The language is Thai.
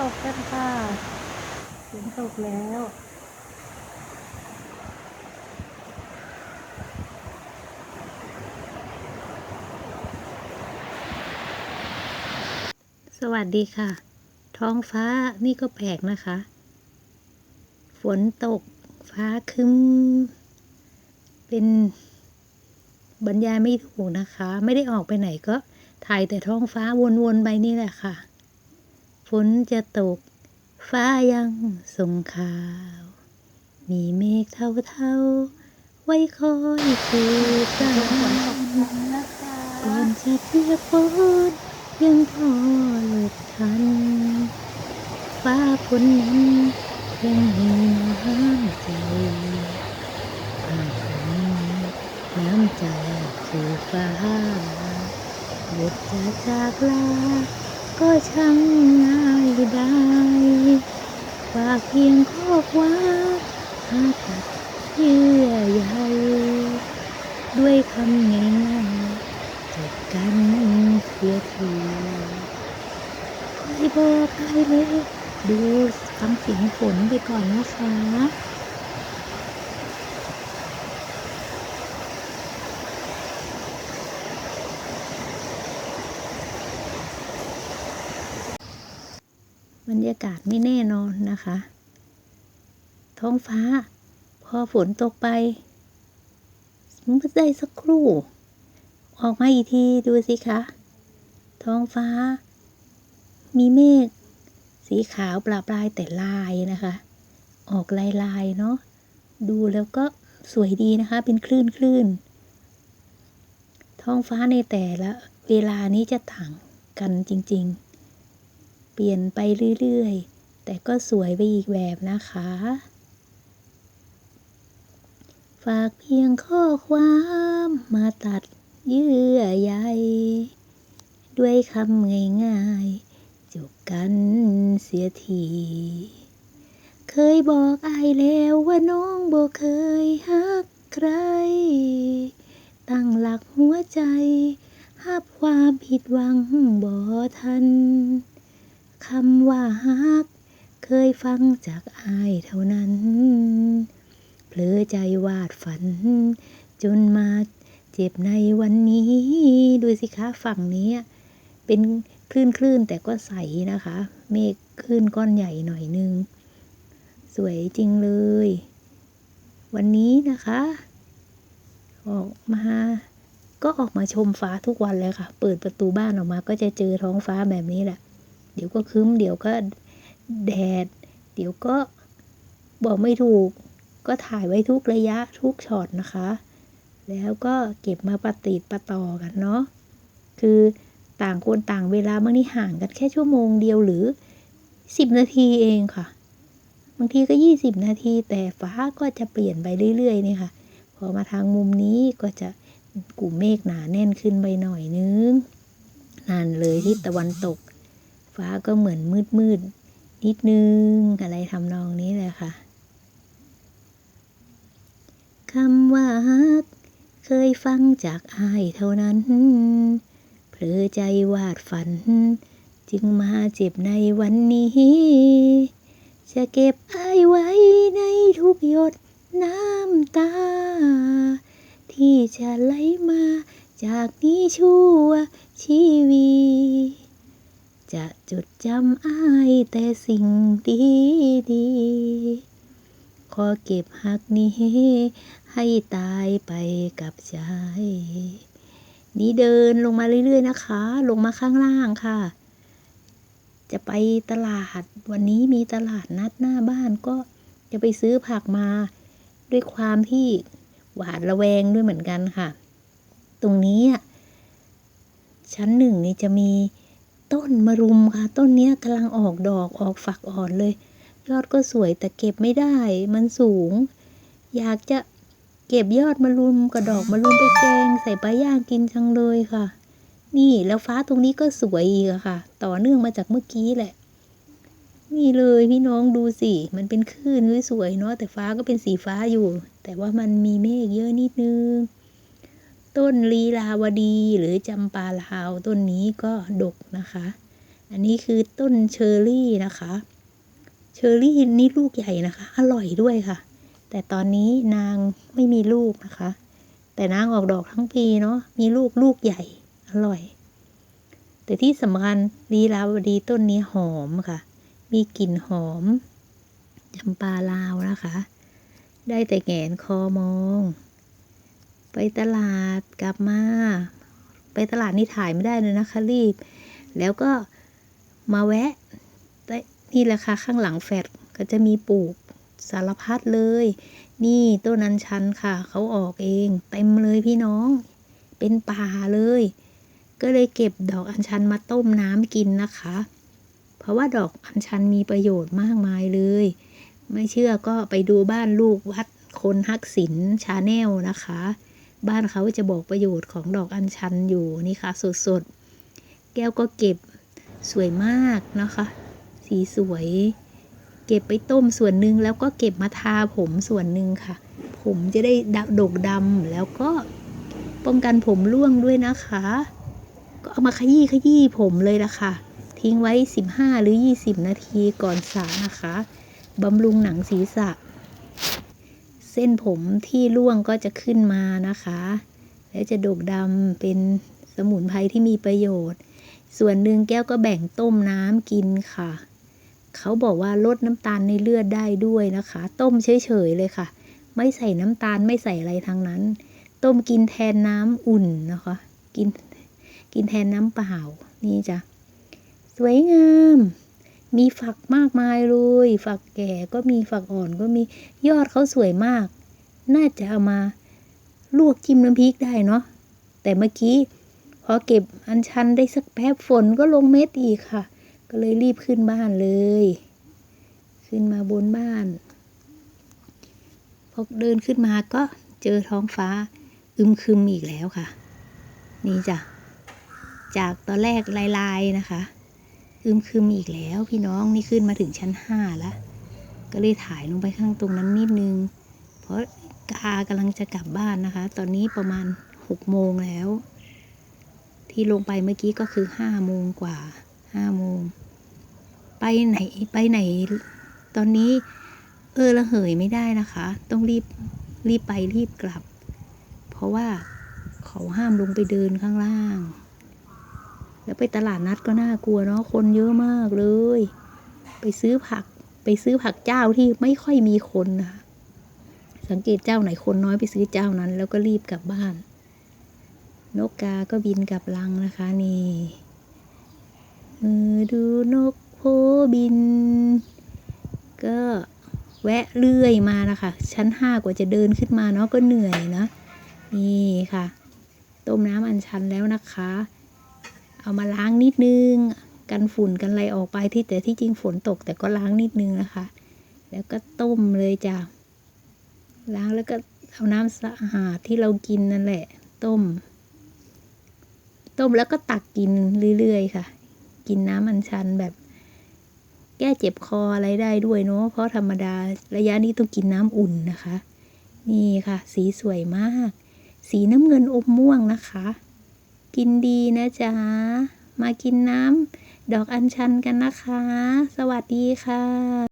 ตกกันค่ะฝนตกแล้วสวัสดีค่ะ ท้องฟ้านี่ก็แปลกนะคะ ฝนตกฟ้าคึ้ม เป็นบรรยายไม่ถูกนะคะ ไม่ได้ออกไปไหนก็ถ่ายแต่ท้องฟ้าวนๆไปนี่แหละค่ะ ฝนจะตก ฟ้ายังส่งข่าว มีเมฆเทาๆ ไว้คอยคือกันก่อนจะเปียกฝนยังพอหลบทัน ฟ้าฝนนั้นยังมีน้ำใจฟ้าฝนน้ำใจคือฟ้าหยุดจะจากลา ก็ช่างง่ายได้ฝากเพียงข้อความหาตัดเยื่อใยด้วยคำง่ายๆจบกันเสียทีไม่บอกใครเลย ดูฟังเสียงฝนไปก่อนนะคะ บรรยากาศไม่แน่นอนนะคะ ท้องฟ้า พอฝนตกไปมื่ได้สักครู่ ออกมาอีกทีดูสิคะ ท้องฟ้า มีเมฆสีขาวปลาปลายแต่ลายนะคะ ออกลายลายๆเนาะดูแล้วก็สวยดีนะคะ เป็นคลื่นคลื่นท้องฟ้าในแต่ละเวลานี้จะต่างกันจริง ๆ เปลี่ยนไปเรื่อยๆ แต่ก็สวยไปอีกแบบนะคะ ฝากเพียงข้อความมาตัดเยื่อใยด้วยคำง่ายๆจบกันเสียทีเคยบอกอายแล้วว่าน้องบ่เคยฮักใคร ตั้งหลักหัวใจหับความผิดหวังบ่ทัน คำว่าฮัก เคยฟังจากอายเท่านั้น เผลอใจวาดฝัน จนมาเจ็บในวันนี้ ดูสิคะฝั่งนี้ เป็นคลื่นคลื่นๆแต่ก็ใสนะคะ เมฆคลื่นก้อนใหญ่หน่อยนึง สวยจริงเลย วันนี้นะคะ ออกมาก็ออกมาชมฟ้าทุกวันเลยค่ะ เปิดประตูบ้านออกมาก็จะเจอท้องฟ้าแบบนี้แหละ เดี๋ยวก็ครึ้มเดี๋ยวก็แดด เดี๋ยวก็บอกไม่ถูก ก็ถ่ายไว้ทุกระยะทุกช็อตนะคะ แล้วก็เก็บมาประติดประต่อกันเนาะคือต่างคนต่างเวลาบางทีห่างกันแค่ชั่วโมงเดียวหรือสิบนาทีเองค่ะ บางทีก็ยี่สิบนาที แต่ฟ้าก็จะเปลี่ยนไปเรื่อยๆนี่ค่ะ พอมาทางมุมนี้ก็จะกลุ่มเมฆหนาแน่นขึ้นไปหน่อยนึงนั่นเลยทิศตะวันตก ฟ้าก็เหมือนมืดมืดนิดนึง อะไรทำนองนี้แหละค่ะคำว่าฮักเคยฟังจากอายเท่านั้น เผลอใจวาดฝัน จึงมาเจ็บในวันนี้ จะเก็บอายไว้ในทุกหยดน้ำตา ที่จะไหลมาจากนี้ชั่วชีวี จะจดจำอายแต่สิ่งดีดีๆขอเก็บหักนี้ให้ตายไปกับใจนี่เดินลงมาเรื่อย ๆ นะคะ ลงมาข้างล่างค่ะ จะไปตลาด วันนี้มีตลาดนัดหน้าบ้านก็จะไปซื้อผักมา ด้วยความที่หวาดระแวงด้วยเหมือนกันค่ะ ตรงนี้อะชั้นหนึ่งนี่จะมี ต้นมะรุมค่ะ ต้นเนี้ยกำลังออกดอกออกฝักอ่อนเลย ยอดก็สวยแต่เก็บไม่ได้ มันสูง อยากจะเก็บยอดมะรุมกับดอกมะรุมไปแกง ใส่ปลาย่างกินจังเลยค่ะ นี่แล้วฟ้าตรงนี้ก็สวยอีกค่ะ ต่อเนื่องมาจากเมื่อกี้แหละ นี่เลยพี่น้องดูสิมันเป็นคลื่นสวยๆเนาะแต่ฟ้าก็เป็นสีฟ้าอยู่ แต่ว่ามันมีเมฆเยอะนิดนึง ต้นลีลาวดีหรือจำปาลาวต้นนี้ก็ดกนะคะ อันนี้คือต้นเชอร์รี่นะคะ เชอร์รี่นี่ลูกใหญ่นะคะ อร่อยด้วยค่ะ แต่ตอนนี้นางไม่มีลูกนะคะ แต่นางออกดอกทั้งปีเนาะ มีลูกลูกใหญ่ อร่อย แต่ที่สำคัญลีลาวดีต้นนี้หอมค่ะ มีกลิ่นหอมจำปาลาวนะคะ ได้แต่แงนคอมอง ไปตลาดกลับมา ไปตลาดนี่ถ่ายไม่ได้เลยนะคะรีบ แล้วก็มาแวะนี่แหละค่ะข้างหลังแฟดก็จะมีปลูกสารพัดเลย นี่ต้นอัญชันค่ะ เขาออกเองเต็มเลยพี่น้อง เป็นป่าเลย ก็เลยเก็บดอกอัญชันมาต้มน้ำกินนะคะ เพราะว่าดอกอัญชันมีประโยชน์มากมายเลย ไม่เชื่อก็ไปดูบ้านลูกวัดคนฮักศิลชาแนลนะคะ บ้านเขาจะบอกประโยชน์ของดอกอัญชันอยู่นี่ค่ะสดๆ แก้วก็เก็บสวยมากนะคะ สีสวย เก็บไปต้มส่วนหนึ่งแล้วก็เก็บมาทาผมส่วนหนึ่งค่ะ ผมจะได้ดดกดำแล้วก็ป้องกันผมร่วงด้วยนะคะ ก็เอามาขยี้ขยี้ผมเลยละค่ะ ทิ้งไว้ 15 หรือ 20 นาทีก่อนสระนะคะบำรุงหนังศีรษะ เส้นผมที่ร่วงก็จะขึ้นมานะคะ และจะดกดำเป็นสมุนไพรที่มีประโยชน์ ส่วนหนึ่งแก้วก็แบ่งต้มน้ำกินค่ะ เขาบอกว่าลดน้ำตาลในเลือดได้ด้วยนะคะ ต้มเฉยๆเลยค่ะ ไม่ใส่น้ำตาลไม่ใส่อะไรทั้งนั้น ต้มกินแทนน้ำอุ่นนะคะ กินกินแทนน้ำเปล่านี่จ้ะสวยงาม มีฝักมากมายเลย ฝักแก่ก็มีฝักอ่อนก็มียอดเขาสวยมาก น่าจะเอามาลวกจิ้มน้ำพริกได้เนาะแต่เมื่อกี้พอเก็บอันชันได้สักแป๊บฝนก็ลงเม็ดอีกค่ะ ก็เลยรีบขึ้นบ้านเลย ขึ้นมาบนบ้านพอเดินขึ้นมาก็เจอท้องฟ้าอึมครึมอีกแล้วค่ะ นี่จ้ะจากตอนแรกลายๆนะคะ อึมครึมอีกแล้วพี่น้องนี่ขึ้นมาถึงชั้นห้าแล้วก็เลยถ่ายลงไปข้างตรงนั้นนิดนึง เพราะกากำลังจะกลับบ้านนะคะ ตอนนี้ประมาณหกโมงแล้ว ที่ลงไปเมื่อกี้ก็คือห้าโมงกว่าห้าโมงไปไหนไปไหน ตอนนี้ เออระเหยไม่ได้นะคะ ต้องรีบรีบไปรีบกลับ เพราะว่าเขาห้ามลงไปเดินข้างล่าง แล้วไปตลาดนัดก็น่ากลัวเนาะคนเยอะมากเลย ไปซื้อผักไปซื้อผักเจ้าที่ไม่ค่อยมีคนนะคะสังเกตเจ้าไหนคนน้อยไปซื้อเจ้านั้น แล้วก็รีบกลับบ้าน นกกาก็บินกลับรังนะคะนี่เออดูนกโพบิน ก็แวะเรื่อยมานะคะ ชั้นห้ากว่าจะเดินขึ้นมาเนาะก็เหนื่อยนะนี่ค่ะ ต้มน้ำอัญชันแล้วนะคะ เอามาล้างนิดนึง กันฝุ่นกันอะไรออกไปที่แต่ที่จริงฝนตก แต่ก็ล้างนิดนึงนะคะ แล้วก็ต้มเลยจ้ะล้างแล้วก็เอาน้ำสะอาดที่เรากินนั่นแหละ ต้ม ต้มแล้วก็ตักกินเรื่อยๆค่ะ กินน้ำอัญชันแบบ แก้เจ็บคออะไรได้ด้วยเนาะเพราะธรรมดาระยะนี้ต้องกินน้ำอุ่นนะคะ นี่ค่ะ สีสวยมาก สีน้ำเงินอมม่วงนะคะ กินดีนะจ๊ะ มากินน้ำดอกอัญชันกันนะคะ สวัสดีค่ะ